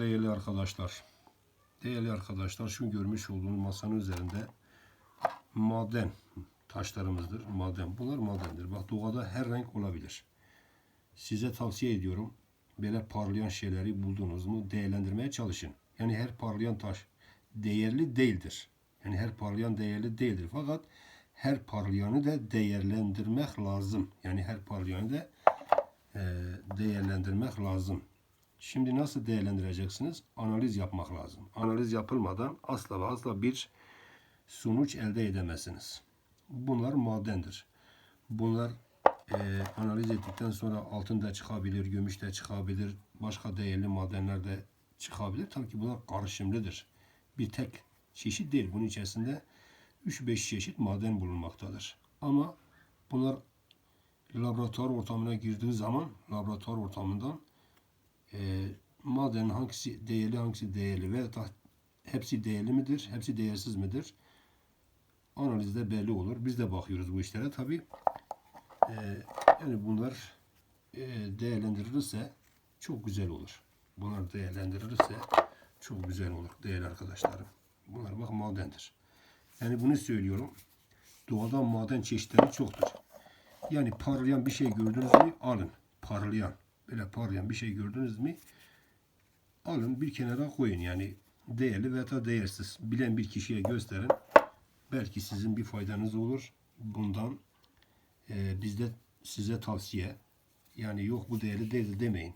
değerli arkadaşlar. Değerli arkadaşlar şu görmüş olduğunuz masanın üzerinde maden taşlarımızdır. Maden. Bunlar madendir. Bak doğada her renk olabilir. Size tavsiye ediyorum. Böyle parlayan şeyleri buldunuz mu değerlendirmeye çalışın. Yani her parlayan taş değerli değildir. Yani her parlayan değerli değildir. Fakat her parlayanı da değerlendirmek lazım. Yani her parlayanı da e, değerlendirmek lazım. Şimdi nasıl değerlendireceksiniz? Analiz yapmak lazım. Analiz yapılmadan asla ve asla bir sonuç elde edemezsiniz. Bunlar madendir. Bunlar e, analiz ettikten sonra altın da çıkabilir, gümüş de çıkabilir, başka değerli madenler de çıkabilir. Tabii ki bunlar karışımlıdır. Bir tek çeşit değil. Bunun içerisinde 3-5 çeşit maden bulunmaktadır. Ama bunlar laboratuvar ortamına girdiği zaman laboratuvar ortamından e, hangisi değerli hangisi değerli ve da hepsi değerli midir, hepsi değersiz midir? Analizde belli olur. Biz de bakıyoruz bu işlere. Tabi yani bunlar e, değerlendirilirse çok güzel olur. Bunlar değerlendirilirse çok güzel olur değerli arkadaşlarım. Bunlar bak madendir. Yani bunu söylüyorum. Doğada maden çeşitleri çoktur. Yani parlayan bir şey gördünüz mü alın. Parlayan. Böyle parlayan bir şey gördünüz mü alın bir kenara koyun. Yani değerli veya da değersiz. Bilen bir kişiye gösterin. Belki sizin bir faydanız olur. Bundan e, bizde size tavsiye. Yani yok bu değerli değil demeyin.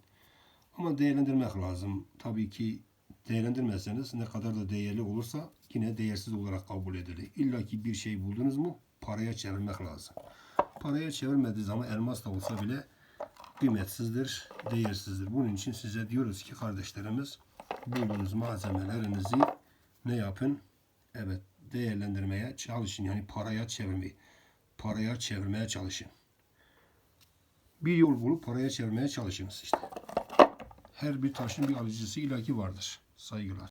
Ama değerlendirmek lazım. Tabii ki değerlendirmezseniz ne kadar da değerli olursa yine değersiz olarak kabul edilir. İlla ki bir şey buldunuz mu paraya çevirmek lazım. Paraya çevirmediği zaman elmas da olsa bile kıymetsizdir, değersizdir. Bunun için size diyoruz ki kardeşlerimiz bulduğunuz malzemelerinizi ne yapın? Evet değerlendirmeye çalışın. Yani paraya çevirmeyi. Paraya çevirmeye çalışın. Bir yol bulup paraya çevirmeye çalışınız işte. Her bir taşın bir alıcısı ilaki vardır. Saygılar.